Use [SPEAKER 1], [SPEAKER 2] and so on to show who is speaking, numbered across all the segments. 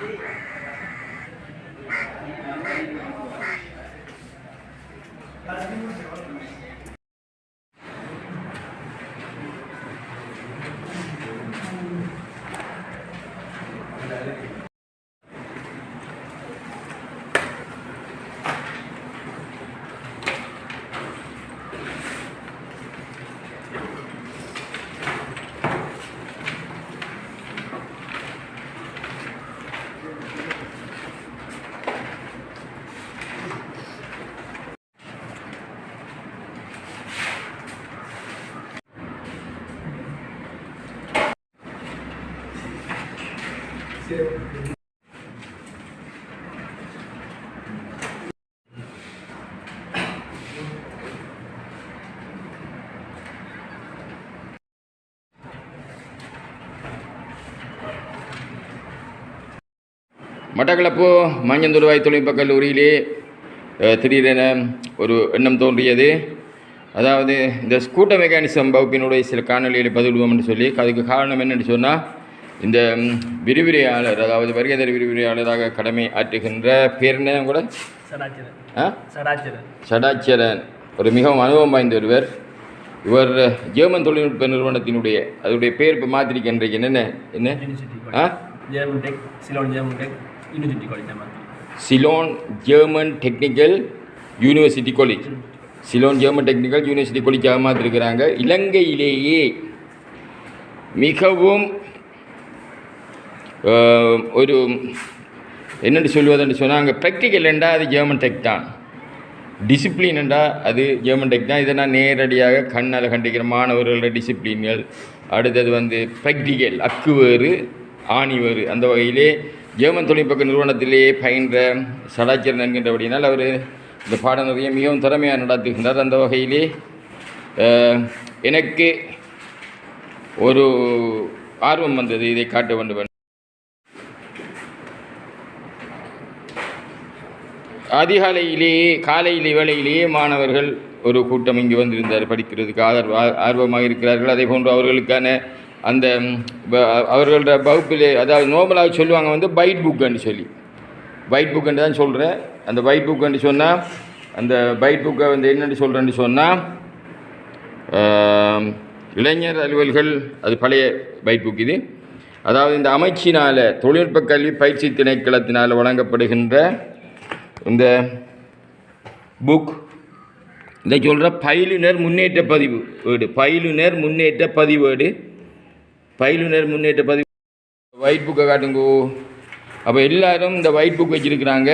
[SPEAKER 1] Amen. Batticaloa மஞ்சந்துருவாய் தொழில்நுட்பக் கல்லூரியிலே திடீரென ஒரு எண்ணம் தோன்றியது. அதாவது இந்த ஸ்கூட்டர் மெக்கானிசம் வகுப்பினுடைய சில காணொலிகளை பதிவிடுவோம் என்று சொல்லி அதுக்கு காரணம் என்னன்னு சொன்னால் இந்த விரிவுரையாளர் அதாவது வருகைதர் விரிவுரையாளராக கடமை ஆற்றுகின்ற பேர் என்ன கூட?
[SPEAKER 2] சடாச்சரன்
[SPEAKER 1] ஆ?
[SPEAKER 2] சடாச்சரன்
[SPEAKER 1] சடாச்சரன் ஒரு மிகவும் அனுபவம் வாய்ந்த ஒருவர். இவர் ஜெர்மன் தொழில்நுட்ப நிறுவனத்தினுடைய அதனுடைய பேர் இப்போ மாற்றிருக்கின்றைக்கு என்னென்ன? என்ன? ஆ?
[SPEAKER 2] German tech Ceylon German tech university college மாதிரி
[SPEAKER 1] Ceylon German technical university college Ceylon German technical university காலேஜாக இருக்கிறாங்க? இலங்கையிலேயே மிகவும் ஒரு என்னென்னு சொல்லுவதுன்னு சொன்னால் அங்கே ப்ராக்டிக்கல் என்றால் அது ஜெர்மன் டெக் தான். டிசிப்ளின் என்றால் அது ஜெர்மன் டெக் தான். இதை நான் நேரடியாக கண்ணால் கண்டிக்கிற மாணவர்களோட டிசிப்ளின்கள் அடுத்தது வந்து ப்ராக்டிக்கல் அக்கு வேறு ஆணி வேறு. அந்த வகையிலே ஜெர்மன் தொழில்நுட்ப நிறுவனத்திலேயே பயின்ற சடாச்சரன் என்கின்றபடியினால் அவர் இந்த பாடநெறியை மிகவும் திறமையாக நடத்துகின்றார். அந்த வகையிலே எனக்கு ஒரு ஆர்வம் வந்தது இதை காட்ட வேண்டும் அதிகாலையிலேயே காலையில் வேளையிலேயே மாணவர்கள் ஒரு கூட்டம் இங்கு வந்திருந்தார் படிக்கிறதுக்கு ஆதரவு ஆர்வமாக இருக்கிறார்கள். அதே போன்று அவர்களுக்கான அந்த அவர்களோட வகுப்பிலே அதாவது நோபலாக சொல்லுவாங்க வந்து பைட் புக்குன்னு சொல்லி. பைட் புக்குன்னு தான் சொல்கிறேன் அந்த பைட் புக்குன்னு சொன்னால் அந்த பைட் புக்கை வந்து என்னென்னு சொல்கிறேன்னு சொன்னால் இளைஞர் அலுவல்கள் அது பழைய பைட் புக் இது. அதாவது இந்த அமைச்சினால் தொழில்நுட்ப கல்வி பயிற்சி திணைக்களத்தினால் வழங்கப்படுகின்ற இந்த புக் இதை சொல்கிற பயிலுனர் முன்னேற்ற பதிவு வீடு. பயிலுனர் முன்னேற்ற பதிவேடு பயிலுனர் முன்னேற்ற பதிவு ஒயிட் புக்கை காட்டுங்கோ. அப்போ எல்லாரும் இந்த ஒயிட் புக் வச்சுருக்கிறாங்க.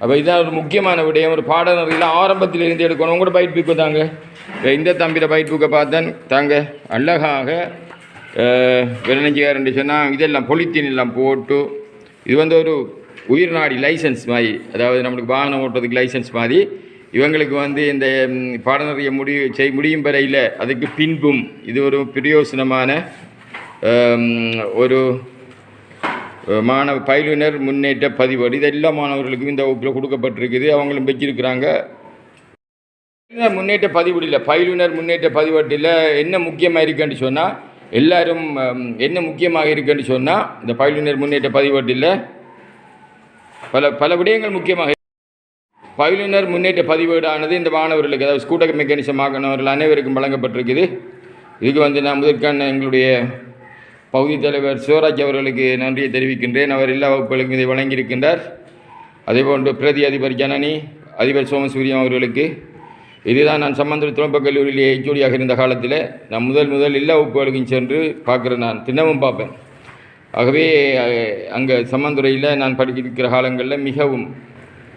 [SPEAKER 1] அப்போ இதான் ஒரு முக்கியமான விடயம். ஒரு பாடநெறியில் ஆரம்பத்தில் இருந்து எடுக்கணும். கூட பைட் புக்கு தாங்க. இந்த தம்பியில் பைட் புக்கை பார்த்தேன். தாங்க அழகாக விரணிச்சிக்காரன் சொன்னால் இதெல்லாம் பொலித்தீன் எல்லாம் போட்டு இது வந்து ஒரு உயிர்நாடி லைசன்ஸ் மாதிரி. அதாவது நம்மளுக்கு வாகனம் ஓட்டுறதுக்கு லைசன்ஸ் மாதிரி. இவங்களுக்கு வந்து இந்த பாடநெறிய முடிவு செய் முடியும் வரையில் அதுக்கு பின்பும் இது ஒரு பிரயோசனமான ஒரு மாணவ பயிலுனர் முன்னேற்ற பதிவேடு இது எல்லா மாணவர்களுக்கும் இந்த வகுப்பில் கொடுக்கப்பட்டிருக்குது. அவங்களும் வச்சிருக்கிறாங்க. முன்னேற்ற பதிவேடு இல்லை பயிலுனர் முன்னேற்ற பதிவேட்டில் என்ன முக்கியமாக இருக்குன்னு சொன்னால் எல்லாரும் என்ன முக்கியமாக இருக்குன்னு சொன்னால் இந்த பயிலுனர் முன்னேற்ற பதிவேட்டில் பல பல விடயங்கள் முக்கியமாக பயிலுனர் முன்னேற்ற பதிவேடானது இந்த மாணவர்களுக்கு அதாவது ஸ்கூட்டர் மெக்கானிசம் ஆகினவர்கள் அனைவருக்கும் வழங்கப்பட்டிருக்குது. இதுக்கு வந்து நான் முதற்கான எங்களுடைய பகுதி தலைவர் சிவராஜ் அவர்களுக்கு நன்றியை தெரிவிக்கின்றேன். அவர் எல்லா வகுப்புகளுக்கும் இதை வழங்கியிருக்கின்றார். அதேபோன்று பிரதி அதிபர் ஜனனி அதிபர் சோமசூரியம் அவர்களுக்கு இதுதான் நான் சம்பந்தர் தொழில்நுட்ப கல்லூரியிலே ஹெச்ஓடியாக இருந்த காலத்தில் நான் முதல் முதல் எல்லா வகுப்புகளுக்கும் சென்று பார்க்குறேன் நான் தினமும் பார்ப்பேன். ஆகவே அங்கே சம்மந்துறையில் நான் படிக்கிற காலங்களில் மிகவும்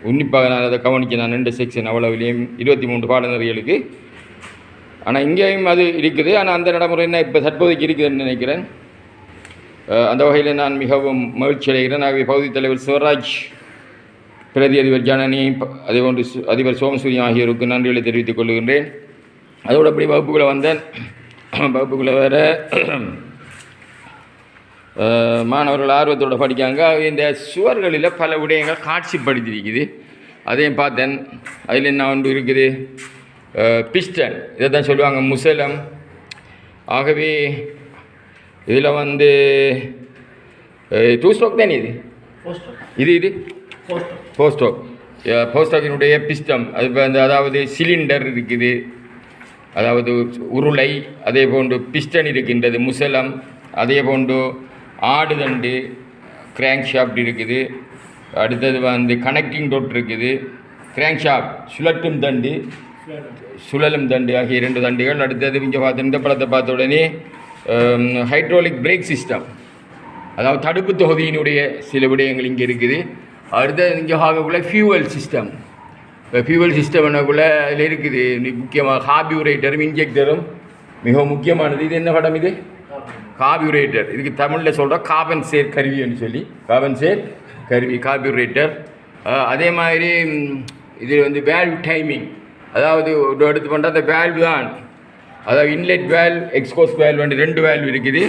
[SPEAKER 1] உன்னிப்பாக நான் அதை கவனிக்க நான் ரெண்டு செக்ஷன் அவ்வளவுலேயும் இருபத்தி மூன்று பாடநெறிகளுக்கு. ஆனால் இங்கேயும் அது இருக்குது. ஆனால் அந்த நடைமுறை என்ன இப்போ தற்போதைக்கு இருக்குதுன்னு நினைக்கிறேன். அந்த வகையில் நான் மிகவும் மகிழ்ச்சி அடைகிறேன். ஆகவே பகுதி தலைவர் சிவராஜ் பிரதி அதிபர் ஜனனி அதேபோன்று அதே போன்று அதிபர் சோமசூரியன் ஆகியோருக்கு நன்றிகளை தெரிவித்துக் கொள்கின்றேன். அதோடு அப்படி வகுப்புகளை வந்தேன். வகுப்புக்குள்ளே வேறு மாணவர்கள் ஆர்வத்தோட படிக்காங்க இந்த சுவர்களில் பல விடயங்கள் காட்சிப்படுத்தியிருக்குது. அதையும் பார்த்தேன். அதில் என்ன ஒன்று இருக்குது? பிஸ்டன். இதை தான் சொல்லுவாங்க. முசலம். ஆகவே இதில் வந்து டூ ஸ்ட்ரோக் தானே இது? இது இது?
[SPEAKER 2] போஸ்ட்
[SPEAKER 1] போஸ்டோக் போஸ்டோக்கினுடைய பிஸ்டம் அது இப்போ அந்த அதாவது சிலிண்டர் இருக்குது. அதாவது உருளை. அதே போன்று பிஸ்டன் இருக்கின்றது. முசலம். அதே போன்று ஆடுதண்டு கிராங்க் ஷாப்ட் இருக்குது. அடுத்தது வந்து கனெக்டிங் டோட் இருக்குது. கிராங்க் ஷாப் சுழட்டும் தண்டு சுழலும் தண்டு ஆகிய இரண்டு தண்டுகள். அடுத்தது இங்கே பார்த்து இந்த படத்தை பார்த்த உடனே ஹைட்ரோலிக் பிரேக் சிஸ்டம் அதாவது தடுப்பு தொகுதியினுடைய சில விடயங்கள் இங்கே இருக்குது. அடுத்தது இங்கே ஆகக்குள்ள ஃபியூவல் சிஸ்டம் இப்போ ஃபியூவல் சிஸ்டம் என்னக்குள்ளே அதில் இருக்குது. முக்கியமாக முக்கியமாக காபியூரேட்டரும் இன்ஜெக்டரும் மிகவும் முக்கியமானது. இது என்ன படம் இது? காபியூரேட்டர் இதுக்கு தமிழில் சொல்கிறோம் காபன் சேர் கருவின்னு சொல்லி. காபன் சேர் கருவி காபியூரேட்டர் அதே மாதிரி இது வந்து வேல்வ் டைமிங் அதாவது ஒரு எடுத்து பண்ணுற அந்த வேல்வ் தான். அதாவது இன்லெட் வேல்வ் எக்ஸ்கோஸ் வேல்வ் வந்து ரெண்டு வேல்வ் இருக்குது.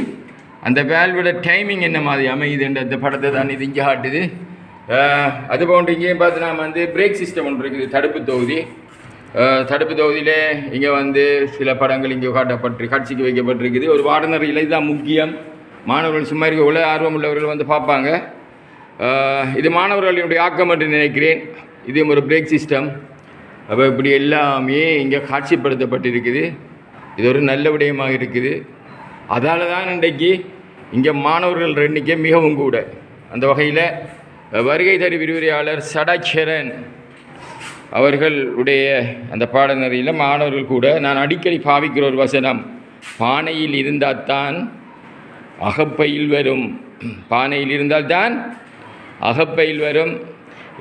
[SPEAKER 1] அந்த வேல்வோட டைமிங் என்ன மாதிரி அமையுதுன்ற அந்த படத்தை தான் இது இங்கே காட்டுது. அது போன்று இங்கேயும் பார்த்து நாம் வந்து பிரேக் சிஸ்டம் ஒன்று இருக்குது தடுப்பு தொகுதி. தடுப்பு தொகுதியிலே இங்கே வந்து சில படங்கள் இங்கே காட்டப்பட்டு காட்சிக்கு வைக்கப்பட்டிருக்குது. ஒரு வாடனரியில் இதுதான் முக்கியம். மாணவர்கள் சும்மா இருக்க உள்ள ஆர்வம் உள்ளவர்கள் வந்து பார்ப்பாங்க. இது மாணவர்களினுடைய ஆக்கம் என்று நினைக்கிறேன். இது ஒரு பிரேக் சிஸ்டம். அப்போ இப்படி எல்லாமே இங்கே காட்சிப்படுத்தப்பட்டிருக்குது. இது ஒரு நல்ல விடயமாக இருக்குது. அதால் தான் இன்றைக்கு இங்கே மாணவர்கள் எண்ணிக்கை மிகவும் கூட. அந்த வகையில் வருகை தரு விரிவுரையாளர் சடாச்சரன் அவர்களுடைய அந்த பாடநெறியில் மாணவர்கள் கூட நான் அடிக்கடி பாவிக்கிற ஒரு வசனம் பானையில் இருந்தால்தான் அகப்பையில் வரும். பானையில் இருந்தால்தான் அகப்பையில் வரும்.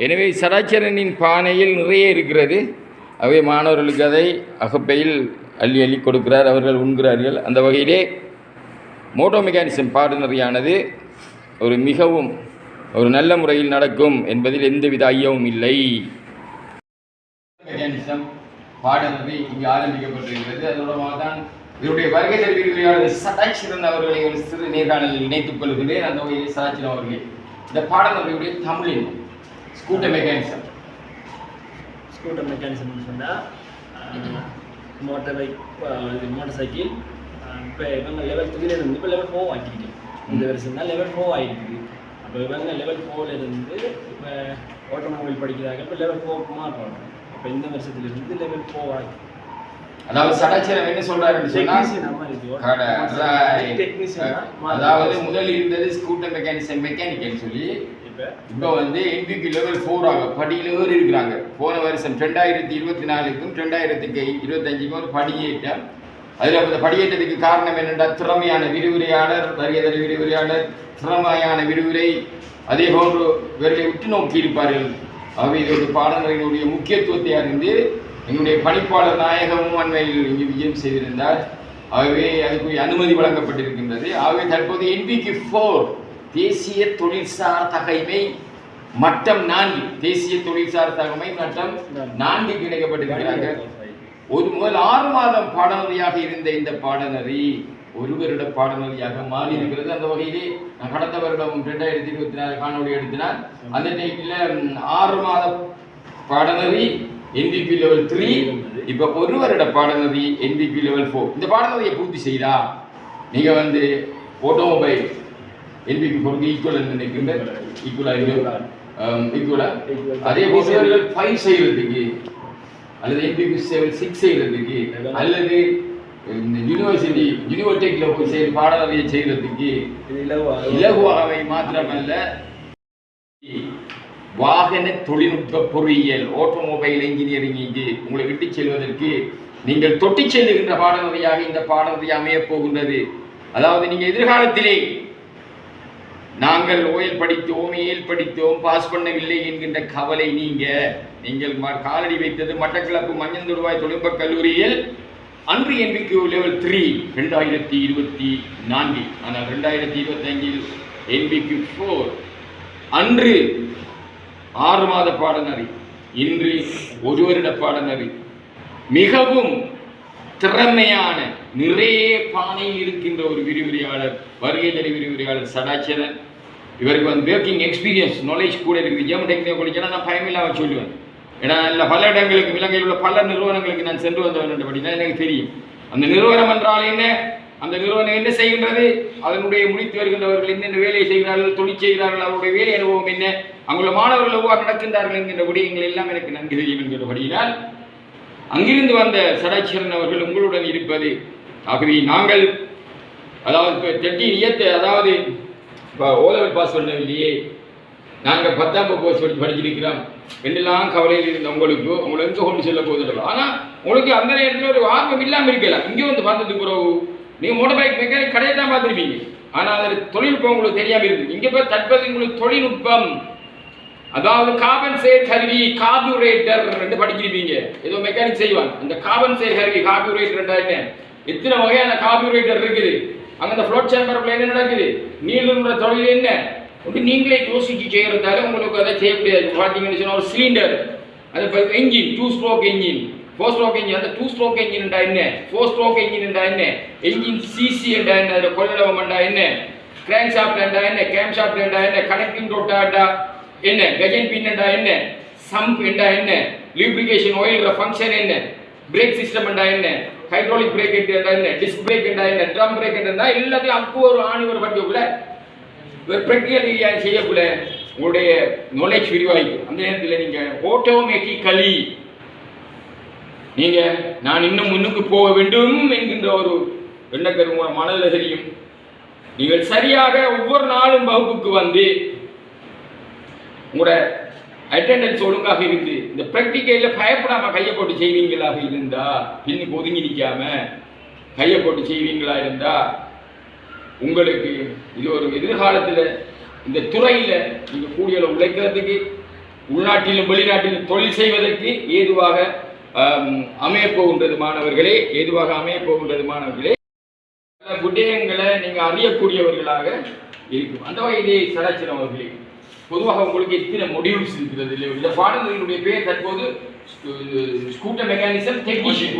[SPEAKER 1] எனவே சராச்சரனின் பானையில் நிறைய இருக்கிறது. அவை மாணவர்களுக்கு அதை அகப்பையில் அள்ளி அள்ளி கொடுக்கிறார் அவர்கள் உண்கிறார்கள். அந்த வகையிலே மோட்டோ மெக்கானிசம் பாடநெறியானது ஒரு மிகவும் ஒரு நல்ல முறையில் நடக்கும் என்பதில் எந்தவித ஐயமும் இல்லை. மெக்கானிசம் பாடநெறி இங்கு ஆரம்பிக்கப்பட்டிருக்கிறது. அதோட தான் இதனுடைய வருகை தெரிவிக்கையாளர் சதாச்சிரன் அவர்களை ஒரு சிறு நேர்காணலில் இணைத்துக் கொள்கிறேன். அந்த வகையில் சதாச்சிரன் அவர்களே. இந்த பாடநெறியுடைய தமிழில் ஸ்கூட்டர் மெக்கானிசம்
[SPEAKER 2] ஸ்கூட்டர் மெக்கானிசம்னு சொன்னால் மோட்டர் பைக் மோட்டர் சைக்கிள் இப்போ இவங்க லெவல் த்ரீல இருந்து இப்போ லெவல் ஃபோர் ஆக்கிட்டோம் இந்த வருஷம் தான் லெவல் ஃபோர் ஆகிருக்கு அப்போ இவங்க லெவல் ஃபோர்ல இருந்து இப்போ ஆட்டோமொபைல் படிக்கிறாங்க. இப்போ லெவல் ஃபோருக்கு மாறுறாங்க. அப்போ இந்த வருஷத்துல இருந்து லெவல் ஆகி
[SPEAKER 1] அதாவது சடாச்சிரம் என்ன சொல்றாருன்னு சொன்னா.
[SPEAKER 2] டெக்னீஷியன்
[SPEAKER 1] அதாவது முதல் இருந்தது ஸ்கூட்டர் மெக்கானிசம் மெக்கானிக்கல் சொல்லி
[SPEAKER 2] இப்போ?
[SPEAKER 1] இப்போ வந்து என்பிபி லெவல் ஃபோர் ஆக படியில் ஏறி இருக்கிறாங்க. போன வருஷம் ரெண்டாயிரத்தி இருபத்தி நாலுக்கும் ரெண்டாயிரத்துக்கு இருபத்தஞ்சுக்கும் ஒரு படியேற்றம். அதில் அந்த படியேற்றத்துக்கு காரணம் என்னென்னா திறமையான விரிவுரையாளர் வருகைதல் விரிவுரையாளர் திறமையான விரிவுரை அதே போன்று இவர்களை உற்று நோக்கி இருப்பார்கள். ஆகவே இது ஒரு பாடநெறியினுடைய முக்கியத்துவத்தை அறிந்து என்னுடைய பணிப்பாளர் நாயகமும் அண்மையில் இங்கு விஜயம் செய்திருந்தார். ஆகவே அதுக்குரிய அனுமதி வழங்கப்பட்டிருக்கின்றது. ஆகவே தற்போது என்பிக்கு ஃபோர் தேசிய தொழில்சார் தகைமை மட்டம் நான்கு தேசிய தொழில்சார் தகமை மட்டம் நான்கு இணைக்கப்பட்டிருக்கிறார்கள் ஒரு முதல் ஆறு மாதம் பாடநெறியாக இருந்த இந்த பாடநெறி ஒரு வருட பாடநெறியாக மாறி இருக்கிறது. அந்த வகையிலே கடந்த வருடம் ரெண்டாயிரத்தி இருபத்தி நாலு காணொலி எடுத்தினார் அந்த டைட்டில் ஆறு மாத பாடநெறி என்பிபி லெவல் த்ரீ இப்போ ஒரு வருட பாடநெறி என்பிபி லெவல் ஃபோர் இந்த பாடநெறியை பூர்த்தி செய்தா? நீங்கள் வந்து ஆட்டோமொபைல் என்பிபி ஃபோருக்கு ஈக்குவல் நினைக்கின்ற ஈக்குவலாக ஈக்குவலா அதே போல் ஃபைவ் செய்கிறதுக்கு அல்லது என்பிபி செவன் சிக்ஸ் செய்கிறதுக்கு அல்லது இந்த யூனிவர்சிட்டி யூனிவர்டெக்ல போய் செய்ய பாடநெறியை செய்யறதுக்கு இலகுவாகவை மாத்திரமல்ல. வாகன தொழில்நுட்ப பொறியியல் ஆட்டோமொபைல் இன்ஜினியரிங் இங்கு உங்களை விட்டு செல்வதற்கு நீங்கள் தொட்டி செல்லுகின்ற பாடநெறியாக இந்த பாடநெறி அமையப் போகின்றது. அதாவது நீங்க எதிர்காலத்திலே நாங்கள் ஓயல் படித்தோம் ஏல் படித்தோம் பாஸ் பண்ணவில்லை என்கின்ற கவலை நீங்க நீங்கள் ம- காலடி வைத்தது மட்டக்களப்பு மஞ்சள் தொடுவாய் தொழில்நுட்ப கல்லூரியில் அன்று என்பிக்கு லெவல் த்ரீ ரெண்டாயிரத்தி இருபத்தி நான்கு ஆனால் ரெண்டாயிரத்தி இருபத்தஞ்சில் என்பிக்கு ஃபோர் அன்று ஆறு மாத பாடநெறி இன்று ஒரு வருட பாடநெறி மிகவும் திறமையான நிறைய பானையில் இருக்கின்ற ஒரு விரிவுரையாளர் வருகை தரு விரிவுரையாளர் சடாச்சரன் இவருக்கு வந்து ஒர்க்கிங் எக்ஸ்பீரியன்ஸ் நாலேஜ் கூட இருக்குது ஜெம் டெக்னிக்கல் நான் பயமில்லாமல் சொல்லுவேன் ஏன்னா இல்லை பல இடங்களுக்கு இலங்கையில் உள்ள பல நிறுவனங்களுக்கு நான் சென்று வந்தவன் என்றபடி தான் எனக்கு தெரியும். அந்த நிறுவனம் என்றால் என்ன? அந்த நிறுவனம் என்ன செய்கின்றது? அதனுடைய முடித்து வருகின்றவர்கள் என்னென்ன வேலையை செய்கிறார்கள் தொழில் செய்கிறார்கள் அவருடைய வேலை அனுபவம் என்ன? அங்குள்ள மாணவர்கள் எவ்வாறு நடக்கின்றார்கள் என்கின்ற விடயங்கள் எல்லாம் எனக்கு நன்கு தெரியும் என்கிறபடியினால் அங்கிருந்து வந்த சடாச்சரன் அவர்கள் உங்களுடன் இருப்பது. ஆகவே நாங்கள் அதாவது இப்போ தெட்டி இயத்த அதாவது இப்போ ஓலவர் பாஸ் பண்ணவில்லையே நாங்கள் பத்தாம் வகுப்பு கோர்ஸ் படித்து படிச்சிருக்கிறோம். என்னெல்லாம் கவலையில் இருந்த உங்களுக்கு உங்களை எங்கே கொண்டு செல்ல போகுது ஆனால் உங்களுக்கு அந்த நேரத்தில் ஒரு ஆர்வம் இல்லாமல் இருக்கலாம் இங்கே வந்து பார்த்ததுக்கு பிறகு நீங்கள் மோட்டர் பைக் மெக்கானிக் கடையை தான் பார்த்துருப்பீங்க. ஆனால் அதில் தொழில்நுட்பம் உங்களுக்கு தெரியாமல் இருக்குது இங்கே போய் தற்போது உங்களுக்கு தொழில்நுட்பம் அதாவது கார்பன் சேர் கருவி கார்பூரேட்டர் ரெண்டு படிச்சிருப்பீங்க. ஏதோ மெக்கானிக் செய்வாங்க. அந்த கார்பன் சேர் கருவி கார்பூரேட்டர் என்ன எத்தனை வகையான கார்பூரேட்டர் இருக்குது? அங்கே அந்த ஃப்ளோட் சேம்பருக்குள்ள என்ன நடக்குது? நீளுன்ற தொழில் என்ன? அப்படி நீங்களே யோசிச்சு செய்கிறதால உங்களுக்கு அதை செய்ய முடியாது பார்த்தீங்கன்னு சொன்னால் ஒரு சிலிண்டர் அது engine two stroke engine four stroke engine அந்த டூ ஸ்ட்ரோக் என்ஜின் என்றா என்ன ஃபோர் ஸ்ட்ரோக் என்ஜின் என்றா என்ன என்ஜின் சிசி என்றா என்ன அதில் கொள்ளளவம் என்றா என்ன கிராங்க் ஷாப்ட் என்றா என்ன கேம் ஷாப்ட் என்றா என்ன கனெக்டிங் ரோட்டா என்றா என்ன கஜன் பின் என்றா என்ன சம்ப் என்றா என்ன லூப்ரிகேஷன் ஆயில்ற ஃபங்க்ஷன் என்ன பிரேக் சிஸ்டம் என்றா என்ன ஹைட்ராலிக் பிரேக் என்றா என்ன டிஸ்க் பிரேக் என்றா என்ன ட்ரம் பிரேக் என்றா எல்லாத்தையும் அப்போ ஒரு ஆணி ஒரு படிக்கக்குள்ள ஒரு ப்ராக்டிகல் ரீதியாக செய்யக்குள்ள உங்களுடைய நாலேஜ் விரிவாயிக்கும். அந்த நேரத்தில் நீங்கள் ஆட்டோமேட்டிக்கலி நீங்கள் நான் இன்னும் முன்னுக்கு போக வேண்டும் என்கின்ற ஒரு எண்ணக்கரு உங்கள் மனதில் தெரியும். நீங்கள் சரியாக ஒவ்வொரு நாளும் வகுப்புக்கு வந்து உங்களோட அட்டெண்டன்ஸ் ஒழுங்காக இருந்து இந்த ப்ராக்டிக்கலில் பயப்படாமல் கையை போட்டு செய்வீங்களாக இருந்தா பின்னுக்கு ஒதுங்கி நிற்காம கையை போட்டு செய்வீங்களா இருந்தா உங்களுக்கு இது ஒரு எதிர்காலத்தில் இந்த துறையில் நீங்கள் கூடிய உழைக்கிறதுக்கு உள்நாட்டிலும் வெளிநாட்டிலும் தொழில் செய்வதற்கு ஏதுவாக போகின்றது மாணவர்களே ஏதுவாக அமையப் போகின்றது மாணவர்களே. விடயங்களை நீங்கள் அறியக்கூடியவர்களாக இருக்கும். அந்த வகையிலே சடாச்சிரம் அவர்களே பொதுவாக உங்களுக்கு எத்தனை மொடியூல்ஸ் இருக்கிறது இல்லை இந்த பாடங்களினுடைய பேர் தற்போது scooter mechanism technician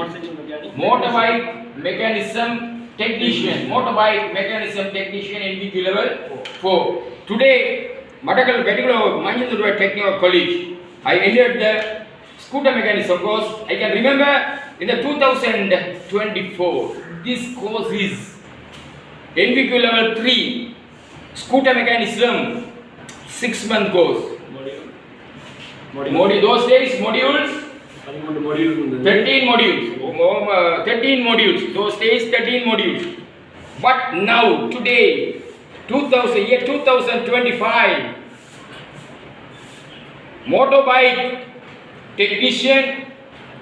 [SPEAKER 1] motorbike mechanism technician, motorbike mechanism technician NVQ level 4. Today, Matakal Petikulo Manjindurva Technical College, I entered the scooter mechanism course. I can remember in the 2024, this course is NVQ level 3, scooter mechanism, 6 month course. Module. Module. Those days, modules 13 modules. 13 modules. Those days, 13 modules. But now, today, 2000, year 2025, motorbike technician,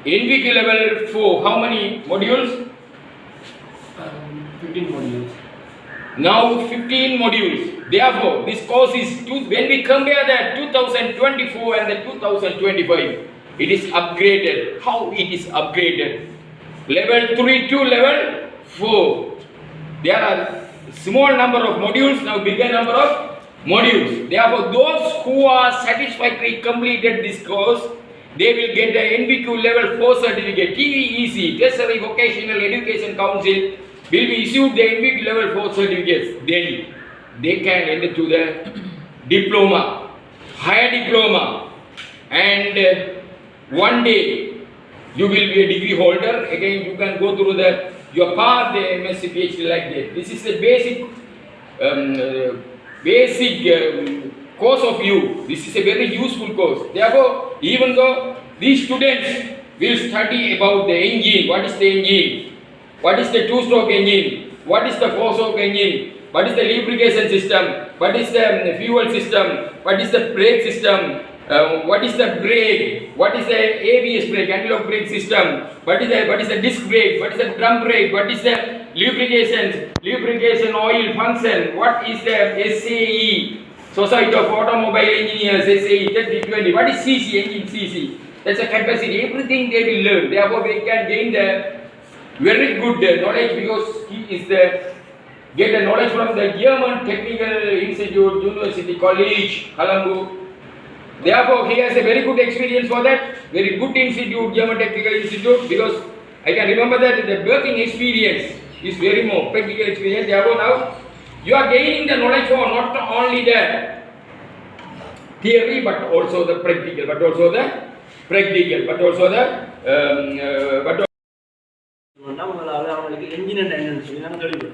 [SPEAKER 1] NVQ level 4, how many modules?
[SPEAKER 2] Um, 15 modules.
[SPEAKER 1] Now 15 modules. Therefore, this course is, two, when we compare the 2024 and the 2025, it is upgraded. How it is upgraded? Level 3 to level 4. There are small number of modules, now bigger number of modules. Therefore, those who are satisfactorily completed this course, they will get the NVQ level 4 certificate. TEC, Tertiary Vocational Education Council, will be issued the NVQ level 4 certificates. Then they can enter to the diploma, higher diploma, and uh, one day you will be a degree holder. Again, you can go through the your path, the MSc PhD like that. This is the basic, um, uh, basic um, course of you. This is a very useful course. Therefore, even though these students will study about the engine, what is the engine, what is the two-stroke engine, what is the four-stroke engine, what is the lubrication system, what is the um, fuel system, what is the brake system, uh, what is the brake, what is the ABS brake, anti-lock brake system, what is the what is the disc brake, what is the drum brake, what is the lubrication, lubrication oil function, what is the SAE, Society of Automobile Engineers, SAE 3020, what is CC, engine CC, that's a capacity, everything they will learn, therefore they can gain the very good knowledge because he is the get the knowledge from the German Technical Institute, University College, Colombo. Therefore, he has a very good experience for that. Very good institute, German Technical Institute, because I can remember that the working experience is very more practical experience. Therefore, now you are gaining the knowledge for not only the theory but also the practical, but also the practical, but also the um, uh, but
[SPEAKER 2] நம்மளால அவங்களுக்கு engine என்னன்னு சொல்லி நாங்கள் தெளிவு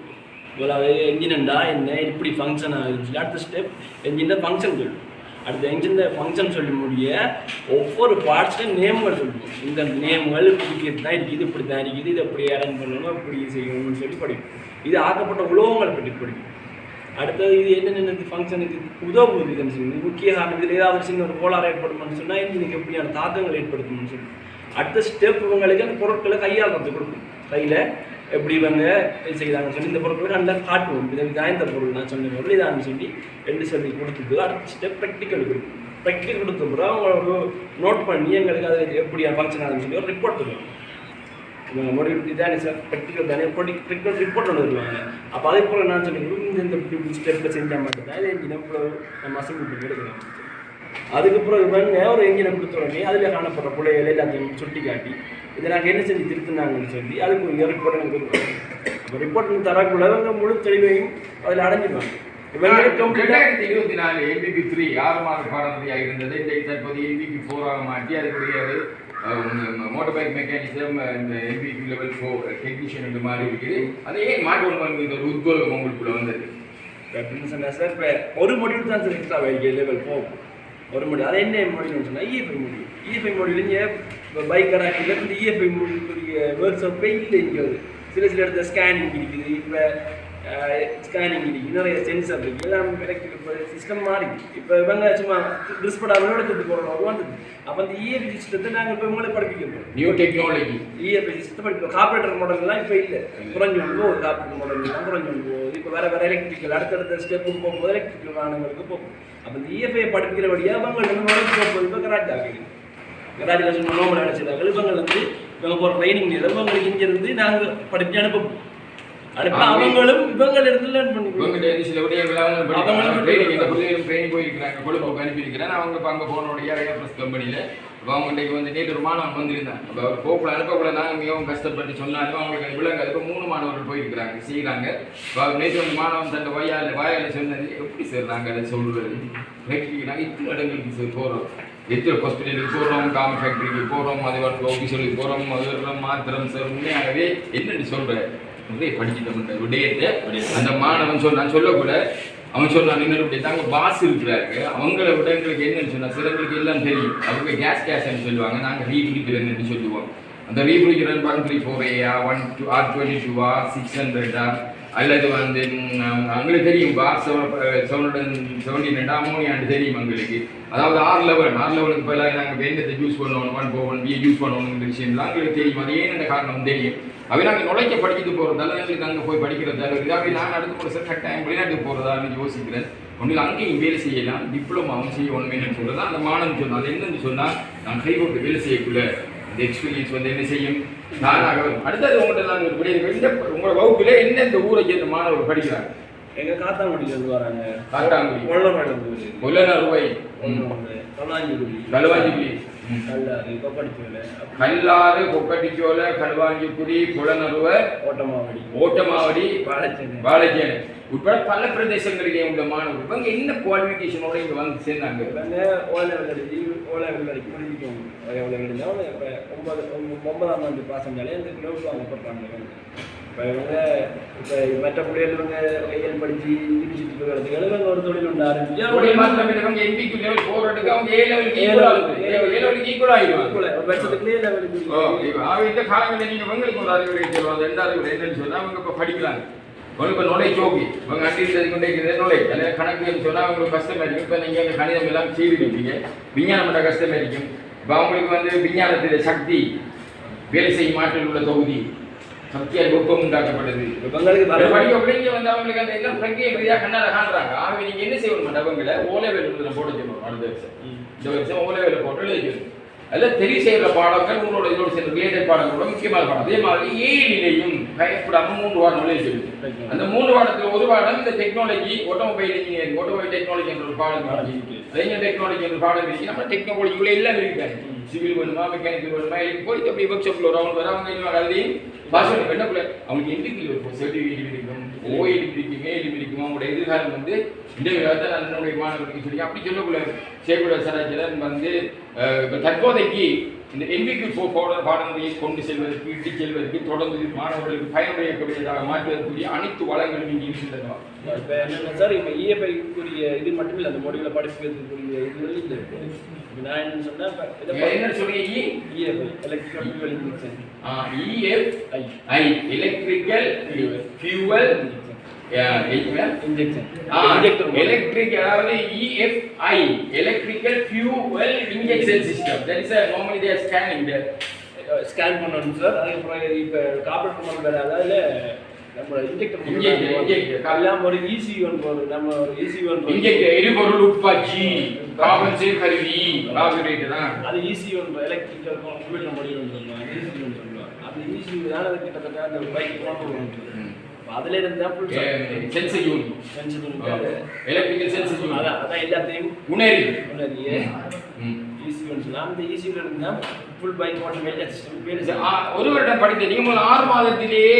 [SPEAKER 2] முதலாவது என்ஜின்டா என்ன இப்படி function ஆகுதுன்னு சொல்லி அடுத்த ஸ்டெப் என்ஜின் ஃபங்க்ஷன் சொல்லணும் அடுத்த என்ஜின் ஃபங்க்ஷன் சொல்லி முடிய ஒவ்வொரு பார்ட்ஸ்லையும் நேம்கள் சொல்லுவோம். இந்த நேம்கள் இப்படி தான் இருக்குது இப்படி தான் இருக்குது இதை இப்படி அரேஞ்ச் பண்ணணும் இப்படி செய்யணும்னு சொல்லி படிக்கும் இது ஆக்கப்பட்ட உலோகங்கள் பற்றி படிக்கும் அடுத்தது இது என்னென்ன ஃபங்க்ஷனுக்கு உதவுவது இதுன்னு சொல்லி முக்கிய காரணம் இதில் ஏதாவது சின்ன ஒரு கோளாறு ஏற்படுமான்னு சொன்னால் இன்ஜினுக்கு எப்படியான தாக்கங்கள் ஏற்படுத்தணும்னு சொல்லி அடுத்த ஸ்டெப் இவங்களுக்கு அந்த பொருட்களை கையாளுறது கொடுக்கும் கையில் எப்படி வந்து இது செய்தாங்கன்னு சொல்லி இந்த பொருட்களை நல்லா காட்டுவோம். இதை இதான் இந்த பொருள் நான் சொன்ன பொருள் இதான்னு சொல்லி ரெண்டு சொல்லி கொடுத்துட்டு அடுத்த ஸ்டெப் ப்ராக்டிக்கல் கொடுக்கும் ப்ராக்டிக்கல் கொடுத்த பிறகு அவங்க ஒரு நோட் பண்ணி எங்களுக்கு அது எப்படி ஃபங்க்ஷன் ஆகுதுன்னு சொல்லி ஒரு ரிப்போர்ட் தருவாங்க. இதானே சார் ப்ராக்டிக்கல் தானே ப்ராக்டிக்கல் ரிப்போர்ட் ஒன்று வருவாங்க அப்போ அதே போல் நான் சொல்லி இந்த இந்த இப்படி ஸ்டெப்பில் செஞ்சால் மட்டும்தான் இது எங்கே இவ்வளோ நம்ம அசம்பிள் எடுக்கலாம் அதுக்கப்புறம் இவங்க ஒரு எங்கே கொடுத்த உடனே அதில் காணப்படுற பிள்ளைகளை எல்லாத்தையும் சுட்டி காட்டி இதை நாங்கள் என்ன செஞ்சு திருத்தினாங்கன்னு சொல்லி அதுக்கு ஒரு ரிப்போர்ட் எனக்கு கொடுக்குறோம். அப்போ ரிப்போர்ட் தரக்குள்ள இவங்க முழு தெளிவையும் அதில் அடைஞ்சிடுவாங்க கம்ப்ளீட்டாக
[SPEAKER 1] ரெண்டாயிரத்தி இருபத்தி நாலு எம்பிபி த்ரீ ஆறு மாத பாடநெறியாக இருந்தது. இன்றைக்கு தற்போது எம்பிபி ஃபோராக மாற்றி அதுக்குரிய மோட்டர் பைக் மெக்கானிசம் இந்த எம்பிபி லெவல் ஃபோர் டெக்னீஷியன் இந்த மாதிரி இருக்குது அதை ஏன் மாற்றம் இந்த ஒரு உத்வேகம் உங்களுக்குள்ள வந்தது?
[SPEAKER 2] அப்படின்னு சொன்னா சார் இப்போ ஒரு மொடியூல் தான் சார் எக்ஸ்ட்ரா லெவல் போகும் ஒரு மொழி அது என்ன மொழின்னு சொன்னால் இஎஃப்ஐ மொழி இஎஃப்ஐ மொழியில் இங்கே இப்போ பைக் கராக்கில் இந்த இஎஃப்ஐ மொடியூலுக்குரிய வேர்ட்ஸ் ஆஃப் இல்லை இங்கே வருது. சில சில இடத்துல ஸ்கேனிங் இருக்குது இப்போ ஸ்கேனிங் இருக்குது நிறைய சென்சர் இருக்குது எல்லாம் எலக்ட்ரிக்கல் சிஸ்டம் மாறி இப்போ இவங்க சும்மா ட்ரெஸ் படாமல் எடுத்துட்டு போகிறோம் வந்தது அப்போ அந்த இஎஃப்ஐ சிஸ்டத்தை நாங்கள் இப்போ உங்களை படிப்பிக்கிறோம்
[SPEAKER 1] நியூ டெக்னாலஜி
[SPEAKER 2] இஎஃப்ஐ சிஸ்டம் இப்போ கார்பரேட்டர் மாடல்லாம் இப்போ இல்லை. குறைஞ்சு கொண்டு போகுது கார்பரேட்டர் மாடல் எல்லாம் குறைஞ்சு கொண்டு போகுது. இப்போ வேற வேற எலக்ட்ரிக்கல் அடுத்தடுத்த ஸ்டெப்புக்கு போகும்போது எலக்ட்ரிக்கல் வாகனங்களுக்கு போகும். அப்போ இந்த இஎஃப்ஐ படிக்கிறபடியாக அவங்க வந்து நுழைஞ்சு போகும்போது இப்போ கராஜ் ஆகுது கராஜில் சொன்ன நோம்பல் அடைச்சிருக்காங்க இவங்க வந்து இவங்க போகிற ட்ரைனிங் இவங்களுக்கு இங்கிருந்து நாங்கள் படிச்சு அனுப்ப அனுப்ப அவங்களும் இவங்கள இருந்து லேர்ன் பண்ணி
[SPEAKER 1] இவங்க சில விடயங்கள் அவங்க
[SPEAKER 2] அவங்களும்
[SPEAKER 1] ட்ரைனிங் இந்த பிள்ளைகளும் ட்ரைனிங் போயிருக்கிறாங்க கொழும்புக்கு அனுப்பியிருக்கிறேன் அவங்க இப்போ அங்கே போனோடைய ஏர்பிரஸ் கம்பெனியில் இப்போ அவங்க இன்றைக்கு வந்து நேற்று ஒரு மாணவன் வந்திருந்தாங்க அப்போ அவர் போக்குல அனுப்பக்குள்ள நாங்கள் மிகவும் கஷ்டப்பட்டு சொன்னாலும் அவங்களுக்கு அது விளங்காது. இப்போ மூணு மாணவர்கள் போயிருக்கிறாங்க செய்கிறாங்க இப்போ நேற்று வந்து மாணவன் தன் வாயால் வாயால் சொன்னது எப்படி சார் நாங்கள் அதை சொல்கிறது நாங்கள் இத்தனை இடங்களுக்கு சார் போகிறோம் எத்தனை ஹாஸ்பிட்டலுக்கு போகிறோம் காமி ஃபேக்ட்ரிக்கு போகிறோம் அது வந்து ஆஃபீஸருக்கு போகிறோம் அது மாத்திரம் சார் உண்மையாகவே என்னன்னு சொல்கிறேன் வந்து படிச்சுட்டோம் விடயத்தை அந்த மாணவன் சொன்னான் சொல்லக்கூட அவன் சொன்னான் இன்னொரு தாங்க பாஸ் இருக்கிறாரு. அவங்கள விட எங்களுக்கு என்னன்னு சொன்னா சிலங்களுக்கு எல்லாம் தெரியும். அவங்க கேஸ் கேஸ்ன்னு சொல்லுவாங்க. நாங்கள் ரீபிடிக்கிறேன்னு சொல்லுவோம். அந்த ரீபிடிக்கிறேன் ஒன் த்ரீ ஃபோர் ஏயா ஒன் டூ ஆர் டுவெண்ட்டி டூவா சிக்ஸ் ஹண்ட்ரடா அல்லது வந்து அவங்களுக்கு தெரியும் பார் செவன் செவன்டி ரெண்டு அமோனியாண்டு தெரியும் எங்களுக்கு அதாவது ஆறு லெவல் ஆறு லெவலுக்கு பதிலாக நாங்கள் வெந்தத்தை யூஸ் பண்ணணும் one four one B use பண்ணணுங்கிற விஷயம்லாம் எங்களுக்கு தெரியும். அது ஏன் காரணம் தெரியும்? அவை நாங்கள் நுழைக்க படிச்சுட்டு போகிறதால எங்களுக்கு அங்கே போய் படிக்கிறதால இதாகவே நான் அடுத்து போகிற சார் கட்டாயம் வெளிநாட்டுக்கு போகிறதான்னு யோசிக்கிறேன். ஒன்றில் அங்கேயும் வேலை செய்யலாம். டிப்ளமாவும் செய்ய ஒன்றுமே சொல்கிறதா அந்த மாணவன் சொன்னான். அது என்னன்னு சொன்னால் நான் கை போட்டு வேலை செய்யக்குள்ள இந்த எக்ஸ்பீரியன்ஸ் வந்து என்ன செய்யும்? நானாக அடுத்தது உங்கள்கிட்ட நான் ஒரு இந்த உங்களோட வகுப்பில் என்ன இந்த ஊரை சேர்ந்த மாணவர்கள் படிக்கிறாங்க?
[SPEAKER 2] எங்கள் காத்தாங்குடியில இருந்து வராங்க.
[SPEAKER 1] காத்தாங்குடி.
[SPEAKER 2] இருந்து
[SPEAKER 1] முல்லனா ரூபாய். கல்வாஞ்சிக்குடி.
[SPEAKER 2] கல்லாறு
[SPEAKER 1] கொக்கட்டிச்சோல கல்வாஞ்சிக்குடி புலனருவ
[SPEAKER 2] ஓட்டமாவடி.
[SPEAKER 1] ஓட்டமாவடி
[SPEAKER 2] வாழைச்சேனை
[SPEAKER 1] வாழைச்சேனை உட்பட பல பிரதேசங்களிலே உள்ள மாணவர்கள். இவங்க என்ன குவாலிஃபிகேஷனோட இங்க வந்து சேர்ந்தாங்க?
[SPEAKER 2] ஒன்பதாம் ஆண்டு பாஸ் செஞ்சாலே இந்த கிலோவுக்கு அவங்க போட்டுறாங்க இவங்க இப்போ இவங்க இப்போ மற்ற பிள்ளைகள் இவங்க ஐஎல் படிச்சு யூனிவர்சிட்டி போகிறதுக்கு இவங்க ஒரு தொழில்
[SPEAKER 1] தொழில்.
[SPEAKER 2] ஆரம்பிச்சு
[SPEAKER 1] இவங்க எம்பிக்கு லெவல் போர் எடுக்க அவங்க ஏ லெவலுக்கு ஈக்குவல் ஆகுது ஏ லெவலுக்கு ஈக்குவல் ஆகிடுவாங்க
[SPEAKER 2] ஒரு வருஷத்துக்குள்ளே லெவலுக்கு
[SPEAKER 1] ஓ இந்த காலங்களில் நீங்க உங்களுக்கு ஒரு அறிவுரை சொல்லுவாங்க ரெண்டு அறிவுரை என்னன்னு சொன்னா அவங்க இப்போ படிக்கிறாங்க. அவங்க இப்போ நுழை ஜோகி இவங்க அண்டில் கொண்டே இருக்கிற நுழை அதில் கணக்குன்னு சொன்னா அவங்களுக்கு கஷ்டமா இருக்கும். இப்போ நீங்க அந்த கணிதம் எல்லாம் செய்திருக்கீங்க விஞ்ஞானம் பண்ண கஷ்டமா இருக்கும். இப்போ அவங்களுக்கு வந்து விஞ்ஞானத்தில சக்தி வேலை செய்யும் ஆற்றல் உள்ள தொகுதி.
[SPEAKER 2] இவங்களுக்கு
[SPEAKER 1] அதை
[SPEAKER 2] வர
[SPEAKER 1] படிக்க பிள்ளைங்க வந்து அவங்களுக்கு அந்த எல்லாம் பிரங்கிய ரீதியாக கண்ணால காண்றாங்க. ஆகவே நீங்க என்ன செய்யணும்? அவங்கள ஓலைவேல் போட சொல்லணும் அடுத்த வருஷம். இந்த வருஷம் ஓலைவேல போட்டு எழுதிக்கணும் அதில் தெரிவு செய்கிற பாடங்கள் உங்களோட இதோட சேர்ந்த ரிலேட்டட் பாடங்களோட முக்கியமான பாடம் அதே மாதிரி ஏழிலையும் பயப்படாம மூன்று வாரம் எழுதி சொல்லு அந்த மூன்று பாடத்தில் ஒரு பாடம் இந்த technology automobile engineering automobile technology என்ற ஒரு பாடம் ரேஞ்சர் டெக்னாலஜி என்ற பாடம் இருக்கு? நம்ம டெக்னாலஜிக்குள்ள எல்லாம் இருக்காங்க. சிவில் வேணுமா மெக்கானிக்கல் வேணுமா இதுக்கு போய் அப்படி ஒர்க் ஷாப்பில் ஒரு அவங்க எழுதி பாஸ் பண்ணி பண்ணக்குள்ள அவங்களுக்கு இருக்கும் சர்டிஃபிகேட் இருக்கும்? ஓயில் இருக்கும் மேல் இருக்கும் உங்களுடைய எதிர்காலம் வந்து இந்த விதத்தை நான் என்னுடைய மாணவர்களுக்கு சொல்லி அப்படி சொல்லக்குள்ள சேகுட சராஜரன் வந்து இப்போ தற்போதைக்கு இந்த என்பிக்கு போட பாடமுறையை கொண்டு செல்வதற்கு இட்டு செல்வதற்கு தொடர்ந்து மாணவர்களுக்கு பயனுடையக்கூடியதாக மாற்றுவதற்குரிய அனைத்து வளங்களும் இங்கே இருக்கின்றன.
[SPEAKER 2] இப்போ என்னென்ன சார் இப்போ இஎஃப்ஐக்குரிய இது மட்டும் இல்லை அந்த மொழிகளை படிப்புக்குரிய இது இல்லை இப்போ. நான் என்ன சொன்னேன்
[SPEAKER 1] என்ன சொல்றீங்க
[SPEAKER 2] EFI electrical fuel injection
[SPEAKER 1] EFI electrical fuel
[SPEAKER 2] injection
[SPEAKER 1] electric அதாவது E EFI electrical fuel injection system that is normally they are scanning
[SPEAKER 2] scan பண்ணணும் சார் அதுக்கப்புறம் இப்போ காப்பரேட் பண்ண வேறு அதாவது நம்ம இன்ஜெக்டர். எல்லாம் ஒரு ஈசி ஒன் போடுறோம் நம்ம ஒரு ஈசி ஒன்
[SPEAKER 1] இன்ஜெக்ட் எரிபொருள் உட்பாச்சி கார்பன் சேர் கருவி கார்பரேட்டர் தான்.
[SPEAKER 2] அது ஈசி ஒன் எலக்ட்ரிக்கல் ஃபியூவல் நம்ம சொல்லுவாங்க ஈசி ஒன் சொல்லுவாங்க அது ஈசி தான் அது கிட்டத்தட்ட அந்த பைக் கொண்டு அதுல இருந்து full
[SPEAKER 1] sensor unit electrical sensor unit
[SPEAKER 2] அதான் அதான் எல்லாத்தையும்
[SPEAKER 1] உணரி.
[SPEAKER 2] அந்த ஈசியில் இருந்து ஃபுல் பைக் ஓட்ட சிஸ்டம் பேர்
[SPEAKER 1] ஆ- ஒரு வருடம் படித்த முதல்ல ஆறு மாதத்திலேயே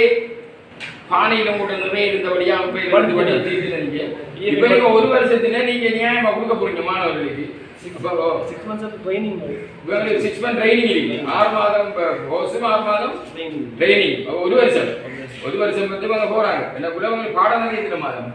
[SPEAKER 1] பானையில மூட்டை நிறைய இருந்தபடியா போய் ரெண்டு படி தீர்த்துனீங்க இப்போ நீங்க ஒரு வருஷத்துல நீங்க நியாயமா கொடுக்க போறீங்க மாணவர்களுக்கு.
[SPEAKER 2] ட்ரைனிங்
[SPEAKER 1] உங்களுக்கு சிக்ஸ் மந்த் ட்ரைனிங் இருக்கு ஆறு மாதம் கோர்ஸும் ஆறு மாதம்
[SPEAKER 2] ட்ரைனிங்.
[SPEAKER 1] ட்ரைனிங். ஒரு வருஷம். ஒரு வருஷம். வந்து அவங்க போறாங்க. எனக்குள்ள உங்களுக்கு பாடம் எத்தனை மாதம்?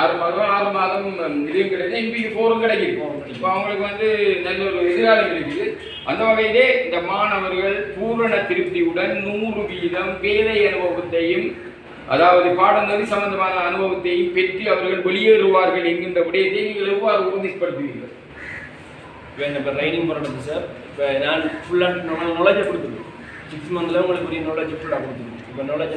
[SPEAKER 1] ஆறு மாதம். ஆறு மாதம் இதுவும் கிடையாது. எம்பிக்கு போரும் கிடைக்குது. இப்போ அவங்களுக்கு வந்து நல்ல ஒரு எதிர்காலம் இருக்குது. அந்த வகையிலே இந்த மாணவர்கள் பூரண திருப்தியுடன் நூறு வீதம் வேலை அனுபவத்தையும் அதாவது பாடநெறி சம்பந்தமான அனுபவத்தையும் பெற்று அவர்கள் வெளியேறுவார்கள் என்கின்ற விடயத்தை நீங்கள் எவ்வாறு உறுதிப்படுத்துவீர்கள்?
[SPEAKER 2] இப்போ இப்போ ட்ரைனிங் போகிறது சார் இப்போ நான் ஃபுல்லாக நாலேஜை கொடுத்துருக்கேன். சிக்ஸ் மந்த்ல உங்களுக்கு பெரிய நாலேஜ் ஃபுல்லாக கொடுத்துருக்கேன். இப்போ நாலேஜ்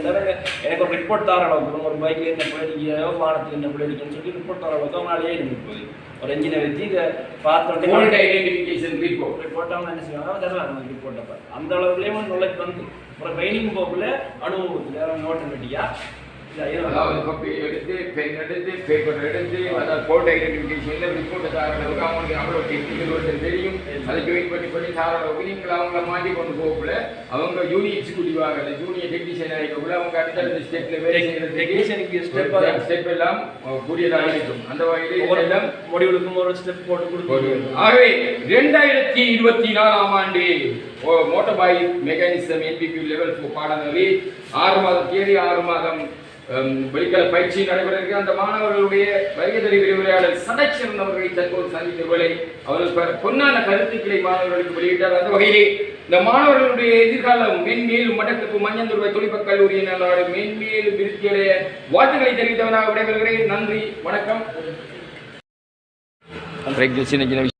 [SPEAKER 2] எனக்கு ஒரு ரிப்போர்ட் தர அளவுக்கு ஒரு பைக்கில் என்ன பிள்ளைடிக்க வாகனத்தில் என்ன பிள்ளைடிக்கன்னு சொல்லி ரிப்போர்ட் தர அளவுக்கு அவங்களால ஏறி போகுது. ஒரு என்ஜினை வச்சு இதை பார்த்த
[SPEAKER 1] ஐடென்டிஃபிகேஷன் ரிப்போர்ட்
[SPEAKER 2] ரிப்போர்ட் அவங்க என்ன செய்வாங்க? தரலாம் அந்த ரிப்போர்ட் அப்போ அந்த அளவுக்குலேயே நாலேஜ் வந்து. அப்புறம் ட்ரைனிங் போகக்குள்ள அனுபவத்தில் ஆட்டோமேட்டிக்காக
[SPEAKER 1] அதாவது காப்பி எடுத்து எடுத்து பேப்பர் எடுத்து அதாவது ஃபோட்டோ ஐடென்டிஃபிகேஷனில் ரிப்போர்ட்டை தார அளவுக்கு அவங்களுக்கு அவ்வளோ டெக்னிக்கல் தெரியும் அதை ஜாயின் பண்ணி பண்ணி தார அளவுக்கு நீங்கள் அவங்கள கொண்டு போகக்குள்ள அவங்க யூனியர் எக்ஸிக்யூட்டிவாக இல்லை ஜூனியர் டெக்னீஷியன் ஆகிக்கக்குள்ள அவங்க அடுத்தடுத்த ஸ்டெப்பில் வேலை
[SPEAKER 2] டெக்னீஷியனுக்கு ஸ்டெப்
[SPEAKER 1] ஸ்டெப் எல்லாம் கூடியதாக இருக்கும். அந்த வகையில் எல்லாம்
[SPEAKER 2] முடிவுகளுக்கும் ஒரு ஸ்டெப் போட்டு கொடுத்து
[SPEAKER 1] ஆகவே இரண்டாயிரத்தி இருபத்தி நாலாம் ஆண்டு motor bike mechanism NPP level பாடநெறி ஆறு மாதம் தேதி ஆறு மாதம் வெளிக்கல பயிற்சி நடைபெற இருக்கு அந்த மாணவர்களுடைய வயதறி விரிவுரையாளர் சதச்சரன் அவர்களை தற்போது சந்தித்த வேலை அவர்கள் பொன்னான கருத்துக்களை மாணவர்களுக்கு வெளியிட்டார். அந்த வகையிலே இந்த மாணவர்களுடைய எதிர்காலம் மென்மேலும் மட்டக்களப்பு மஞ்சந்துருவை தொழில்நுட்ப கல்லூரியின் நாடு மென்மேலும் விருத்தியடைய வாழ்த்துக்களை தெரிவித்தவனாக விடைபெறுகிறேன். நன்றி. வணக்கம். சின்ன சின்ன